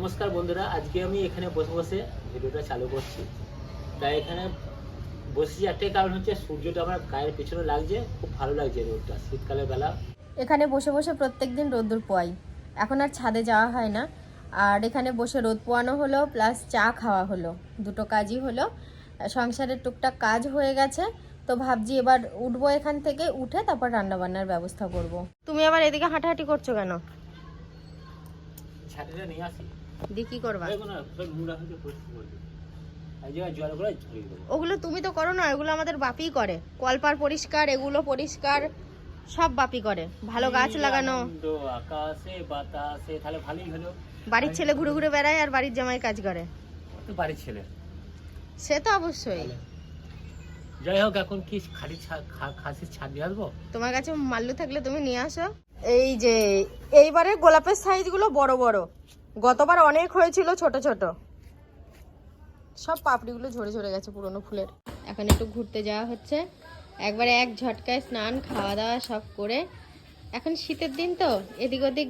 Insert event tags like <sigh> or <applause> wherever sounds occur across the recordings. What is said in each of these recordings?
নমস্কার বন্ধুরা আজকে আমি এখানে বসে বসে ভিডিওটা চালু করছি। তাই এখানে বসেছি একটাই কারণ হচ্ছে সূর্যটা আমার গায়ের পেছনে লাগছে খুব ভালো লাগছে রোদটা শীতকালের বেলা। এখানে বসে বসে প্রত্যেক দিন রোদ্দুর পোয়াই। এখন আর ছাদে যাওয়া হয় না। আর এখানে বসে রোদ পোয়ানো হলো প্লাস চা খাওয়া হলো দুটো কাজই হলো। সংসারের টুকটাক কাজ হয়ে গেছে তো ভাবছি এবার উঠবো এখান থেকে উঠে তারপর রান্না বান্নার ব্যবস্থা করব। তুমি আবার এদিকে হাঁটাহাঁটি করছ কেন? ছাতিটা নিয়ে আসি। দি কি করবা? দেখো না সব নোংরা পরিষ্কার করবে। এই জায়গায় জল করে ছড়িয়ে দেবো। ওগুলো তুমি তো করো না ওগুলো আমাদের বাপিই করে। কলপার পরিষ্কার এগুলো পরিষ্কার সব বাপি করে। ভালো গাছ লাগানো। আকাশে বাতাসে তাহলে ভালোই হলো। বাড়ির ছেলে ঘুরে ঘুরে বেড়ায় আর বাড়ির জামাই কাজ করে। বাড়ির ছেলে। সে তো অবশ্যই। যাই হোক এখন কি খালি খাসির ছাদ দিয়ে আসব? তোমার কাছে মাল্লু থাকলে তুমি নিয়ে আসো। এই যে এইবারে গোলাপের সাইজগুলো বড় বড়। গতবার অনেক হয়েছিল ছোট ছোট। সব পাপড়িগুলো ঝরে ঝরে গেছে পুরনো ফুলের। এখন একটু ঘুরতে যাওয়া হচ্ছে। একবারে এক ঝটকায় স্নান খাওয়া দাওয়া সব করে। এখন শীতের দিন তো এদিক ওদিক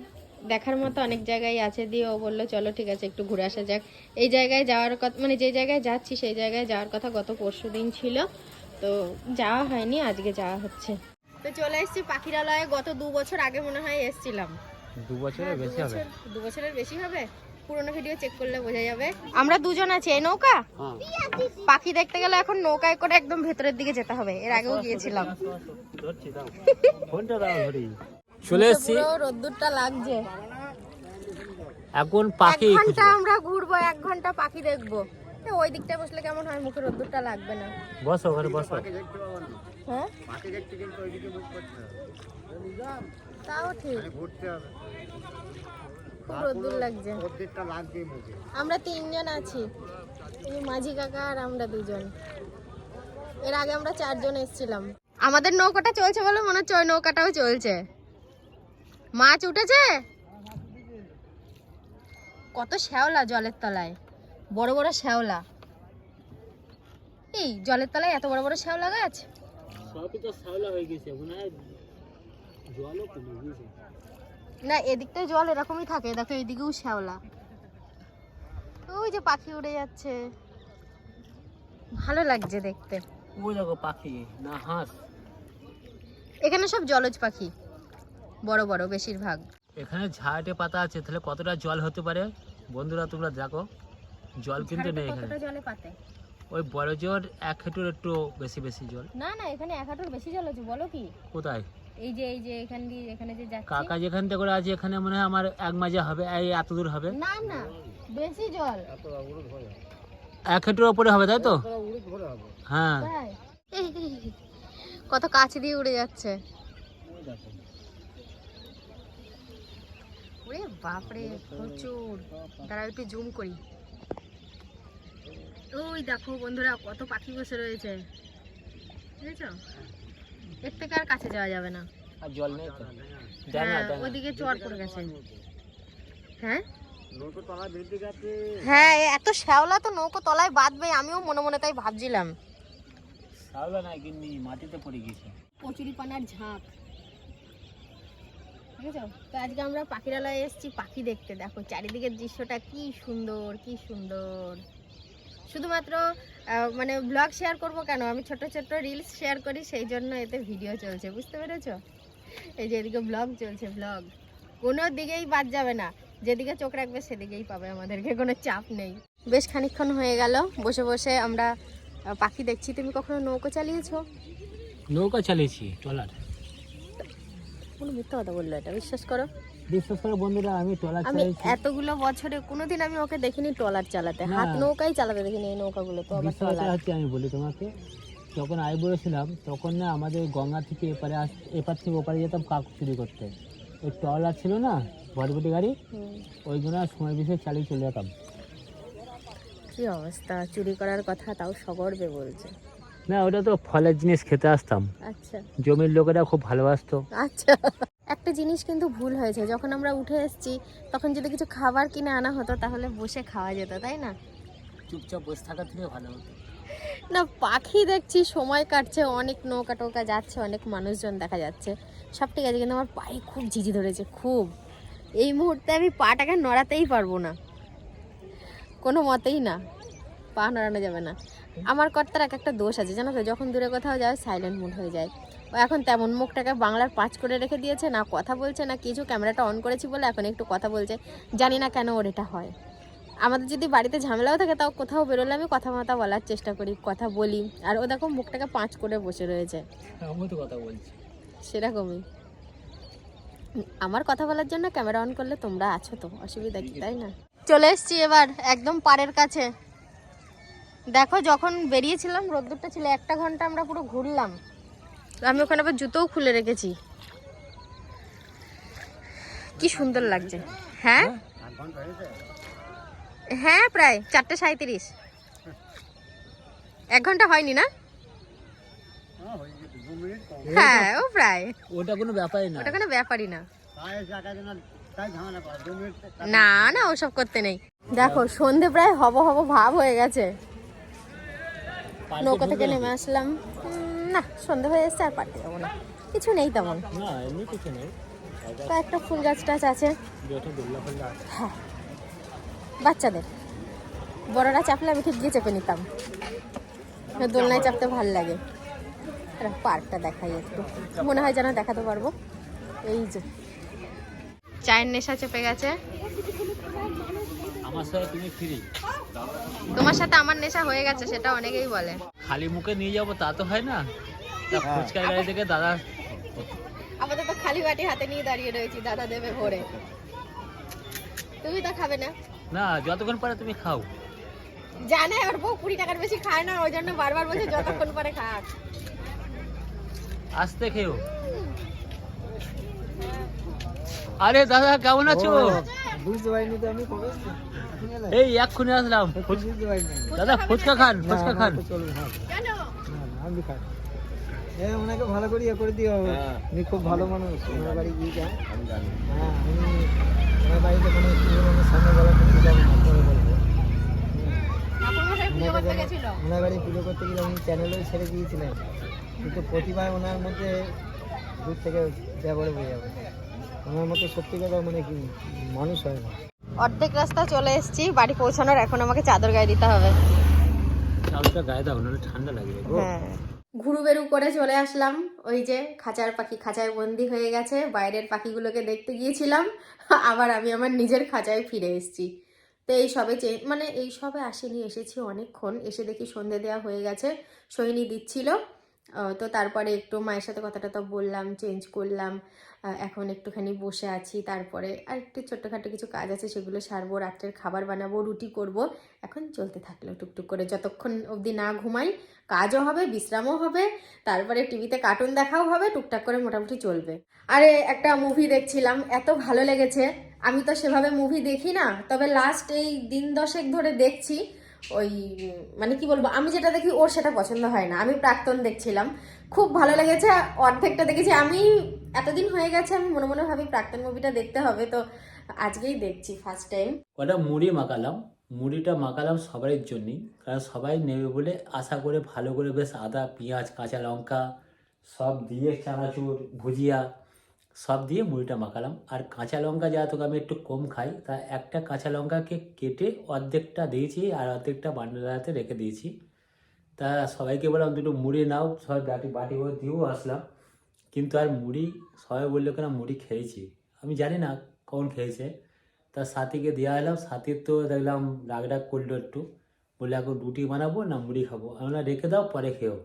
দেখার মতো অনেক জায়গায় আছে দিয়ে ও বলল চলো ঠিক আছে একটু ঘুরে আসা যাক। এই জায়গায় যাওয়ার কথা মানে যে জায়গায় যাচ্ছি সেই জায়গায় যাওয়ার কথা গত পরশু দিন ছিল। তো যাওয়া হয়নি আজকে যাওয়া হচ্ছে। তো চলে এসেছি পাখিরালয়ে। গত দু বছর আগে মনে হয় এসেছিলাম। দু বছরের হ্যাঁ, বেশি হবে। দু বছরের বেশি হবে। পুরোনো ভিডিও চেক করলে বোঝা যাবে। আমরা দুজন আছি এই নৌকা? হ্যাঁ। পাখি দেখতে গেলে এখন নৌকায় করে একদম ভেতরের দিকে যেতে হবে এর আগেও গিয়েছিলাম। ধরছি দাও। <laughs> ফোনটা দাও ধরি। চলে এসেছি। রোদ্দুরটা লাগছে। এখন এক ঘণ্টা আমরা ঘুরবো এক ঘণ্টা পাখি দেখব। ওই দিকটা বসলে কেমন হয়? মুখে রোদ্দুরটা লাগবে না। বসো ওখানে বসো। হ্যাঁ? তাও ঠিক। খুব রোদ্দুর লাগছে। আমরা তিনজন আছি। মাঝি কাকা আর আমরা দুজন। এর আগে আমরা চারজন এসেছিলাম। আমাদের নৌকাটা চলছে বলে মনে হচ্ছে ওই নৌকাটাও চলছে। মাছ উঠেছে? কত শ্যাওলা জলের তলায়। বড় বড় শ্যাওলা। এই জলের তলায় এত বড় বড় শ্যাওলা গাছ? সবই তো শ্যাওলা হয়ে গেছে মনে হয় গেছে না এদিকটায় জল এরকমই থাকে। দেখো এদিকেও শ্যাওলা। ওই যে পাখি উড়ে যাচ্ছে। ভালো লাগছে দেখতে। ওই দেখো পাখি না হাঁস। এখানে সব জলজ পাখি। বড় বড় বেশিরভাগ। এখানে ঝাড়টে পাতা আছে তাহলে কতটা জল হতে পারে? বন্ধুরা তোমরা দেখো। জল কিন্তু নেই এখানে। কতটা জলে পাতে? ওই বড় জল এক হেঁটুর একটু বেশি বেশি জল। না না এখানে এক হাঁটুর বেশি জল আছে বলো কি? কোথায়? এই যে এই যে এখান দিয়ে এখানে যে যাচ্ছে। কাকা যেখান থেকে করে আছে এখানে মনে হয় আমার এক মাজা হবে এই এত দূর হবে। না না বেশি জল। এক হেঁটুর ওপরে হবে তাই তো? হ্যাঁ। কত কাছে দিয়ে উড়ে যাচ্ছে। ওরে বাপরে প্রচুর। দাঁড়াও একটু জুম করি। ওই দেখো বন্ধুরা কত পাখি বসে রয়েছে। বুঝেছ এর থেকে আর কাছে যাওয়া যাবে না। আর জল নেই তো। দেয় হ্যাঁ চর পড়ে গেছে। হ্যাঁ? হ্যাঁ এত শ্যাওলা তো নৌকো তলায় বাঁধবে আমিও মনে মনে তাই ভাবছিলাম। শ্যাওলা কিন্তু মাটিতে পড়ে গেছে কচুরি পানার ঝাঁক। বুঝেছ তো আজকে আমরা পাখিরালয়ে এসেছি পাখি দেখতে। দেখো চারিদিকের দৃশ্যটা কি সুন্দর কি সুন্দর। শুধুমাত্র মানে ব্লগ শেয়ার করব কেন? আমি ছোট ছোট রিলস শেয়ার করি সেই জন্য এতে ভিডিও চলছে বুঝতে পেরেছ? এই যে এদিকে ব্লগ চলছে ব্লগ কোনো দিকেই বাদ যাবে না। যেদিকে চোখ রাখবে সেদিকেই পাবে আমাদেরকে কোনো চাপ নেই। বেশ খানিকক্ষণ হয়ে গেল বসে বসে আমরা পাখি দেখছি। তুমি কখনো নৌকো চালিয়েছো? নৌকা চালিয়েছি ট্রলার। কোনো মিথ্যা কথা বলল এটা বিশ্বাস করো। বিশ্বাস করে বন্ধুরা আমি ট্রলার আমি এতগুলো বছরে কোনোদিন আমি ওকে দেখিনি ট্রলার চালাতে। হাত নৌকাই চালাতে দেখিনি এই নৌকাগুলো তো আবার ট্রলার হচ্ছে আমি বলি তোমাকে। যখন আইবুড়ো ছিলাম তখন না আমাদের গঙ্গা থেকে এপারে আস এপার থেকে ওপারে যেতাম কাক চুরি করতে। ওই ট্রলার ছিল না ভটভটি গাড়ি ওইগুলো সময় বিষয়ে চালিয়ে চলে যেতাম। কি অবস্থা? চুরি করার কথা তাও সগর্বে বলছে। না ওটা তো ফলের জিনিস খেতে আসতাম। আচ্ছা। জমির লোকেরা খুব ভালোবাসতো। আচ্ছা। একটা জিনিস কিন্তু ভুল হয়েছে। যখন আমরা উঠে এসেছি তখন যদি কিছু খাবার কিনে আনা হতো তাহলে বসে খাওয়া যেত তাই না? চুপচাপ বসে থাকা থেকে ভালো হতো। না পাখি দেখছি সময় কাটছে অনেক নৌকা টোকা যাচ্ছে অনেক মানুষজন দেখা যাচ্ছে। সব ঠিক আছে কিন্তু আমার পায়ে খুব ঝিঝি ধরেছে খুব। এই মুহূর্তে আমি পাটাকে নড়াতেই পারব না। কোনো মতেই না পা নড়ানো যাবে না। আমার কর্তার এক একটা দোষ আছে জানো তো? যখন দূরে কোথাও যায় সাইলেন্ট মুড হয়ে যায়। এখন তেমন মুখটাকে বাংলার পাঁচ করে রেখে দিয়েছে না কথা বলছে না কিছু। ক্যামেরাটা অন করেছি বলে এখন একটু কথা বলছে। জানি না কেন ওর এটা হয়। আমাদের যদি বাড়িতে ঝামেলাও থাকে তাও কোথাও বেরোলে আমি কথা মতা বলার চেষ্টা করি কথা বলি। আর ও দেখো মুখটাকে পাঁচ করে বসে রয়েছে। আমি তো কথা বলছি। সেরকমই। আমার কথা বলার জন্য ক্যামেরা অন করলে তোমরা আছো তো অসুবিধা কি তাই না? চলে এসছি এবার একদম পাড়ের কাছে। দেখো যখন বেরিয়েছিলাম রোদ্দুরটা ছিল একটা ঘণ্টা আমরা পুরো ঘুরলাম। আমি ওখানে আবার জুতোও খুলে রেখেছি। কি সুন্দর লাগছে। হ্যাঁ? হ্যাঁ প্রায় চারটে সাঁত্রিশ এক ঘণ্টা হয়নি না? হ্যাঁ ও প্রায়। ওটা কোনো ব্যাপারই না। ওটা কোনো ব্যাপারই না। না না ওসব করতে নেই। দেখো সন্ধে প্রায় হব হব ভাব হয়ে গেছে। নৌকা থেকে নেমে আসলাম। না সন্ধে হয়ে এসছে আর পারতে যাব না। কিছু নেই তেমন। না এমনি কিছু নেই। কয়েকটা ফুল গাছ টাছ আছে। হ্যাঁ। বাচ্চাদের। বড়রা চাপলে আমি ঠিক গিয়ে চেপে নিতাম। দোলনায় চাপতে ভালো লাগে। পার্কটা দেখাই একটু। মনে হয় যেন দেখাতে পারব। এই যে। চায়ের নেশা চেপে গেছে। আমার সাথে তুমি ফ্রি। তোমার সাথে আমার নেশা হয়ে গেছে সেটা অনেকেই বলে। খালি মুখে নিয়ে যাব তা তো হয় না। তা ফুচকার গাড়ি থেকে দাদা আমাদের তো খালি বাটি হাতে নিয়ে দাঁড়িয়ে রয়েছি দাদা দেবে ভরে। তুমি তো খাবে না। না যতক্ষণ পারে তুমি খাও। জানে ওর বউ কুড়ি টাকার বেশি খায় না ওই জন্য বারবার বলছে যতক্ষণ পরে খাক। আসতে খেও। আরে দাদা কেমন আছো? বুঝতে পারিনি তো আমি কবে এই এক্ষুনি আসলাম। বুঝতে পারিনি দাদা ফুচকা খান ফুচকা খান। হ্যাঁ। আমি খাই। এ ওনাকে ভালো করে ইয়ে করে দিও। হ্যাঁ। উনি খুব ভালো মানুষ। ওনার বাড়ি গিয়ে যায় হ্যাঁ আমি ওনার বাড়িতে কোনো স্ত্রী মানুষ সামনে বলা করতে যাব না পরে বলব ঠাকুর মশাই পুজো করতে গেছিল? ওনার বাড়ি পুজো করতে গেলে উনি চ্যানেলেও ছেড়ে দিয়েছিলেন। কিন্তু প্রতিভা ওনার মধ্যে দূর থেকে ব্যবহারে বোঝা যাবে। ওনার মতো সত্যিকার মানে কি মানুষ হয় না। অর্ধেক রাস্তা চলে এসেছি বাড়ি পৌঁছানোর এখন আমাকে চাদর গায়ে দিতে হবে। চালটা গায়ে দাও নাহলে ঠান্ডা লাগবে গো। হ্যাঁ। ঘুরু বেরু করে চলে আসলাম ওই যে খাঁচার পাখি খাঁচায় বন্দি হয়ে গেছে বাইরের পাখিগুলোকে দেখতে গিয়েছিলাম আবার আমি আমার নিজের খাঁচায় ফিরে এসেছি। তো এই সবে চে মানে এই সবে আসেনি এসেছি অনেকক্ষণ এসে দেখি সন্ধে দেওয়া হয়ে গেছে সৈনি দিচ্ছিল। তো তারপরে একটু মায়ের সাথে কথাটা তো বললাম চেঞ্জ করলাম এখন একটুখানি বসে আছি, তারপরে আর একটু ছোট্টখাটো কিছু কাজ আছে সেগুলো সারবো, রাত্রের খাবার বানাবো, রুটি করব। এখন চলতে থাকল টুকটুক করে, যতক্ষণ অবধি না ঘুমাই, কাজও হবে, বিশ্রামও হবে, তারপরে টিভিতে কার্টুন দেখাও হবে, টুকটাক করে মোটামুটি চলবে। আরে, একটা মুভি দেখছিলাম, এত ভালো লেগেছে। আমি তো সেভাবে মুভি দেখি না, তবে লাস্ট এই দিন দশেক ধরে দেখছি ওই মানে কি বলব, আমি যেটা দেখি ওর সেটা পছন্দ হয় না। আমি প্রাক্তন দেখছিলাম। খুব ভালো লেগেছে, অর্ধেকটা দেখেছি। আমি এতদিন হয়ে গেছে, আমি মনে মনে ভাবি প্রাক্তন মুভিটা দেখতে হবে, তো আজকেই দেখছি ফার্স্ট টাইম ওটা মুড়ি মাখালাম? মুড়িটা মাখালাম সবারই জন্যই, কারণ সবাই নেবে বলে আশা করে ভালো করে বেশ আদা, পেঁয়াজ, কাঁচা লঙ্কা সব দিয়ে চানাচুর, ভুজিয়া সব দিয়ে মুড়িটা মাখালাম। আর কাঁচা লঙ্কা যেহেতু আমি একটু কম খাই, তা একটা কাঁচা লঙ্কাকে কেটে অর্ধেকটা দিয়েছি আর অর্ধেকটা বান্ডালাতে রেখে দিয়েছি। তা সবাইকে বললাম, দুটো মুড়ি নাও। সবাই বাটি বাটি করে দিয়েও আসলাম। কিন্তু আর মুড়ি, সবাই বলল কেন মুড়ি খেয়েছি? আমি জানি না কখন খেয়েছে। তা সাথীকে দেওয়া এলাম সাথীর তো দেখলাম রাগ রাগ করল একটু। বলে এখন রুটি বানাবো না মুড়ি খাব? আমরা রেখে দাও, পরে খেও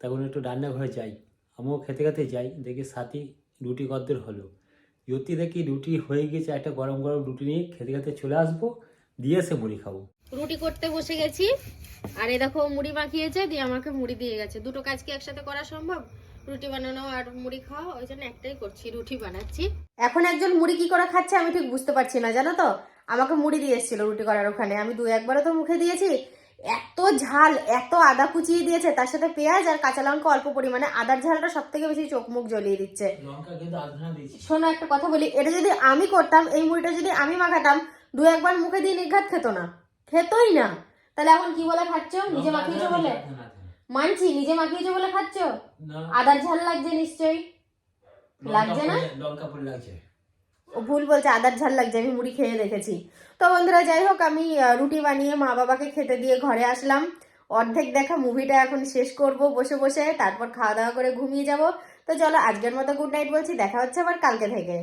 তখন একটু রান্নাঘরে যাই। আমিও খেতে খেতে যাই। দেখি সাথী রুটি কদ্দূর হলো যদি দেখি রুটি হয়ে গেছে একটা গরম গরম রুটি নিয়ে খেতে খেতে চলে আসব দিয়ে এসে মুড়ি খাব। রুটি করতে বসে গেছি আর এই দেখো মুড়ি মাখিয়েছে দিয়ে আমাকে মুড়ি দিয়ে গেছে। দুটো কাজ কি একসাথে করা সম্ভব? রুটি বানানো আর মুড়ি খাওয়া ওই জন্য একটাই করছি রুটি বানাচ্ছি। এখন একজন মুড়ি কি করে খাচ্ছে আমি ঠিক বুঝতে পারছি না জানো তো? আমাকে মুড়ি দিয়ে এসেছিল রুটি করার ওখানে। আমি দু একবারও তো মুখে দিয়েছি এত ঝাল এত আদা কুচিয়ে দিয়েছে তার সাথে পেঁয়াজ আর কাঁচা লঙ্কা অল্প পরিমাণে। আদার ঝালটা সব থেকে বেশি চোখ মুখ জ্বলিয়ে দিচ্ছে। শোনো একটা কথা বলি এটা যদি আমি করতাম এই মুড়িটা যদি আমি মাখাতাম দু একবার মুখে দিয়ে নিঘাত খেতো না। খেতোই না। তাহলে এখন কি বলে খাচ্ছ? নিজে মাখিয়েছো বলে? মানছি নিজে মাখিয়েছো বলে খাচ্ছ? আদার ঝাল লাগছে নিশ্চয়ই। লাগছে না? লঙ্কা লাগছে। ও ভুল বলছে, আদার ঝাল লাগছে, আমি মুড়ি খেয়ে দেখেছি। তো বন্ধুরা, যাই হোক, আমি রুটি বানিয়ে মা বাবাকে খেতে দিয়ে ঘরে আসলাম। অর্ধেক দেখা মুভিটা এখন শেষ করব বসে বসে, তারপর খাওয়া দাওয়া করে ঘুমিয়ে যাব। তো চলো, আজকের মতো গুড নাইট বলছি, দেখা হচ্ছে আবার কালকে থেকে।